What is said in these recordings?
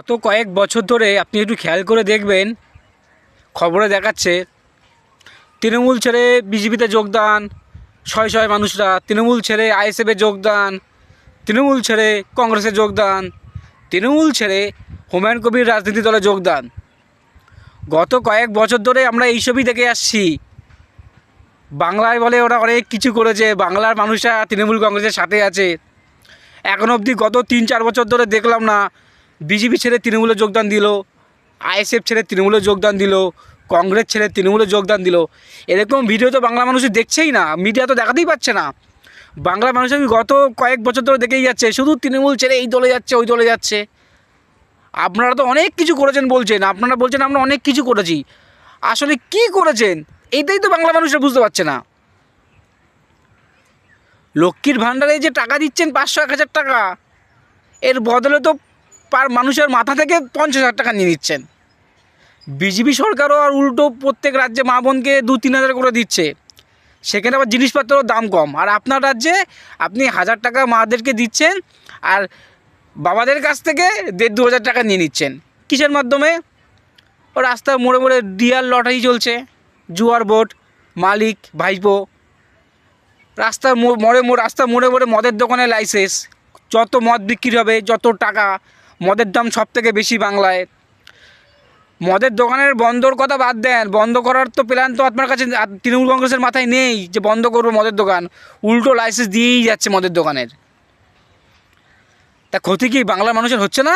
গত কয়েক বছর ধরে আপনি একটু খেয়াল করে দেখবেন, খবরে দেখাচ্ছে, তৃণমূল ছেড়ে বিজেপিতে যোগদান, শয় শয় মানুষরা, তৃণমূল ছেড়ে আইএসএফে যোগদান, তৃণমূল ছেড়ে কংগ্রেসে যোগদান, তৃণমূল ছেড়ে হুমায়ুন কবির রাজনীতি দলে যোগদান। গত কয়েক বছর ধরে আমরা এইসবই দেখে আসছি। বাংলায় বলে ওরা অনেক কিছু করেছে, বাংলার মানুষরা তৃণমূল কংগ্রেসের সাথে আছে। এখন অবধি গত তিন চার বছর ধরে দেখলাম না বিজেপি ছেড়ে তৃণমূলে যোগদান দিল, আইএসএফ ছেড়ে তৃণমূলে যোগদান দিল, কংগ্রেস ছেড়ে তৃণমূলে যোগদান দিল। এরকম ভিডিও তো বাংলা মানুষ দেখছেই না মিডিয়া তো দেখাতেই পাচ্ছে না। বাংলা মানুষ আমি গত কয়েক বছর ধরে দেখেই যাচ্ছে, শুধু তৃণমূল ছেড়ে এই দলে যাচ্ছে, ওই দলে যাচ্ছে। আপনারা তো অনেক কিছু করেছেন বলছেন, আপনারা বলছেন আমরা অনেক কিছু করেছি। আসলে কি করেছেন? এইটাই তো বাংলা মানুষরা বুঝতে পারছে না। লক্ষ্মীর ভাণ্ডারে যে টাকা দিচ্ছেন পাঁচশো, এক হাজার টাকা, এর বদলে তো পার মানুষের মাথা থেকে পঞ্চাশ হাজার টাকা নিয়ে নিচ্ছেন। বিজেপি সরকারও আর উল্টো প্রত্যেক রাজ্যে মা বোনকে দু তিন হাজার করে দিচ্ছে। সেখানে আবার জিনিসপত্রের দাম কম। আর আপনার রাজ্যে আপনি হাজার টাকা মাদেরকে দিচ্ছেন আর বাবাদের কাছ থেকে দেড় দু হাজার টাকা নিয়ে নিচ্ছেন। কিসের মাধ্যমে? ও রাস্তার মোড়ে মোড়ে ডিয়ার লটারি চলছে। জুয়ার বোট, মালিক, ভাইপো। রাস্তার মোড়ে মোড়ে রাস্তার মোড়ে মোড়ে মদের দোকানে লাইসেন্স। যত মদ বিক্রি হবে, যত টাকা মদের দাম সব থেকে বেশি বাংলায়। মদের দোকানের বন্ধর কথা বাদ দেন, বন্ধ করার তো প্ল্যান তো আপনার কাছে তৃণমূল কংগ্রেসের মাথায় নেই যে বন্ধ করব মদের দোকান। উল্টো লাইসেন্স দিয়েই যাচ্ছে মদের দোকানের। তা ক্ষতি কি বাংলার মানুষের হচ্ছে না?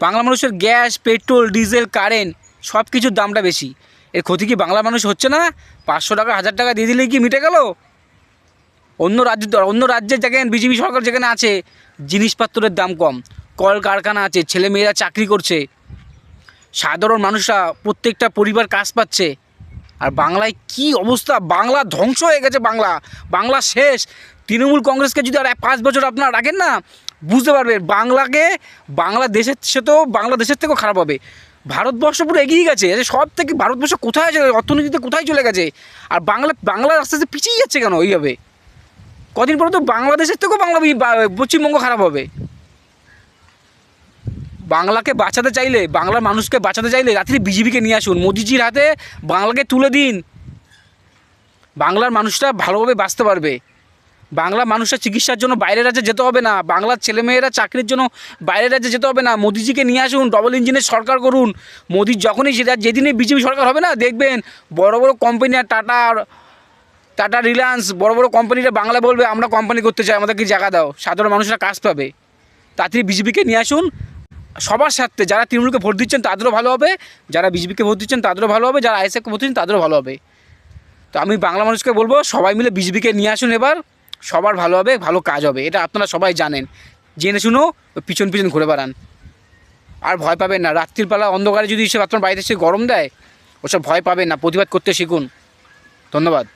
বাংলা মানুষের গ্যাস, পেট্রোল, ডিজেল, কারেন্ট সব কিছুর দামটা বেশি। এর ক্ষতি কি বাংলা মানুষ হচ্ছে না? পাঁচশো টাকা, হাজার টাকা দিয়ে দিলেই কি মিটে গেল? অন্য রাজ্য, অন্য রাজ্যের যেখানে বিজেপি সরকার যেখানে আছে, জিনিসপত্রের দাম কম। কল কারখানা আছে ছেলে মেয়েরা চাকরি করছে। সাধারণ মানুষরা, প্রত্যেকটা পরিবার কাজ পাচ্ছে। আর বাংলায় কি অবস্থা? বাংলা ধ্বংস হয়ে গেছে বাংলা। বাংলা শেষ। তৃণমূল কংগ্রেসকে যদি আর পাঁচ বছর আপনারা রাখেন না, বুঝতে পারবে বাংলাকে বাংলাদেশের সে তো বাংলাদেশের থেকেও খারাপ হবে। ভারতবর্ষ পুরো এগিয়ে গেছে। সব থেকে ভারতবর্ষ কোথায় আছে অর্থনীতিতে কোথায় চলে গেছে? আর বাংলা বাংলা আস্তে আস্তে পিছিয়ে যাচ্ছে কেন এইভাবে? কদিন পরে তো বাংলাদেশের থেকেও বাংলা পশ্চিমবঙ্গ খারাপ হবে। বাংলাকে বাঁচাতে চাইলে, বাংলার মানুষকে বাঁচাতে চাইলে রাত্রি বিজেপিকে নিয়ে আসুন। মোদিজির হাতে বাংলাকে তুলে দিন। বাংলার মানুষরা ভালোভাবে বাঁচতে পারবে। বাংলা মানুষরা চিকিৎসার জন্য বাইরের রাজ্যে যেতে হবে না। বাংলার ছেলেমেয়েরা চাকরির জন্য বাইরের রাজ্যে যেতে হবে না। মোদিজিকে নিয়ে আসুন ডবল ইঞ্জিনের সরকার করুন। মোদির যখনই সেটা যেদিনে বিজেপি সরকার হবে না, দেখবেন বড় বড় কোম্পানি আর টাটার টাটা রিলায়েন্স, বড় বড় কোম্পানিরা বাংলা বলবে, আমরা কোম্পানি করতে চাই, আমাদেরকে জায়গা দাও। সাধারণ মানুষরা কাজ পাবে। তাড়াতাড়ি বিজেপিকে নিয়ে আসুন। সবার স্বার্থে, যারা তৃণমূলকে ভোট দিচ্ছেন তাদেরও ভালো হবে, যারা বিজেপিকে ভোট দিচ্ছেন তাদেরও ভালো হবে, যারা আইএসএফকে ভোট দিচ্ছেন তাদেরও ভালো হবে। তো আমি বাংলা মানুষকে বলব, সবাই মিলে বিজেপিকে নিয়ে আসুন এবার, সবার ভালো হবে, ভালো কাজ হবে, এটা আপনারা সবাই জানেন। জেনে ওই পিছন পিছন ঘুরে বেড়ান। আর ভয় পাবেন না, রাত্রির বেলা অন্ধকারে যদি সে আপনার বাড়িতে সে গরম দেয়, ওসব ভয় পাবেন না, প্রতিবাদ করতে শিখুন। ধন্যবাদ।